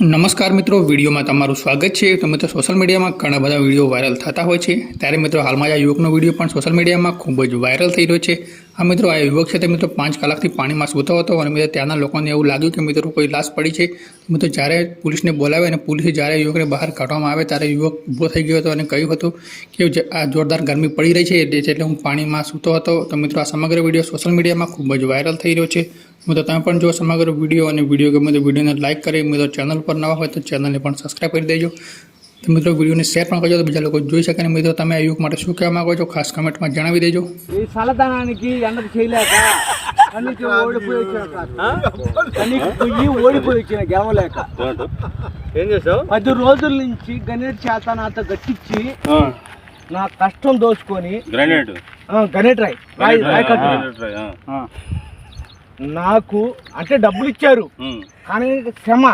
નમસ્કાર મિત્રો, વિડીયોમાં તમારું સ્વાગત છે. તો મિત્રો સોશિયલ મીડિયામાં ઘણા બધા વીડિયો વાયરલ થતા હોય છે. ત્યારે મિત્રો, હાલમાં જ આ યુવકનો વીડિયો પણ સોશિયલ મીડિયામાં ખૂબ જ વાયરલ થઈ રહ્યો છે. આ મિત્રો, આ યુવક છે તે મિત્રો પાંચ કલાકથી પાણીમાં સૂતો હતો અને મિત્રો, ત્યાંના લોકોને એવું લાગ્યું કે મિત્રો, કોઈ લાશ પડી છે. મિત્રો, જ્યારે પોલીસને બોલાવે અને પોલીસે જ્યારે યુવકને બહાર કાઢવામાં આવે ત્યારે યુવક ઊભો થઈ ગયો હતો અને કહ્યું હતું કે આ જોરદાર ગરમી પડી રહી છે, એટલે હું પાણીમાં સૂતો હતો. તો મિત્રો, આ સમગ્ર વીડિયો સોશિયલ મીડિયામાં ખૂબ જ વાયરલ થઈ રહ્યો છે. મિત્રો તમે પણ જો સમગ્ર વિડીયો અને વિડીયો ગમે તો વિડીયોને લાઇક કરી મિત્રો ચેનલ પર નવા હોય તો ચેનલને પણ સબસ્ક્રાઈબ કરી દેજો તો મિત્રો વિડીયોને શેર પણ કરજો તો બીજા લોકો જોઈ શકે અને મિત્રો તમે આ યુવક માટે શું કહેવા માંગો છો ખાસ કમેન્ટમાં જણાવી દેજો ఈ చల్లదనానికి ఎండకు చేయలేక కన్నీకి ఓడిపోయి వచ్చిన కన్నీకి పొయ్యి ఓడిపోయి వచ్చిన గెలవలేక ఏం చేసావు పది రోజుల నుంచి గణేట్ చేత నాతో గట్టించి నా కష్టం దోచుకొని గ్రానైట్ ఆ, గణేట్ రాయ్ రాయ్ రాయ్ కట్టు ఆ. నాకు అంటే డబ్బులు ఇచ్చారు. కానీ క్షమ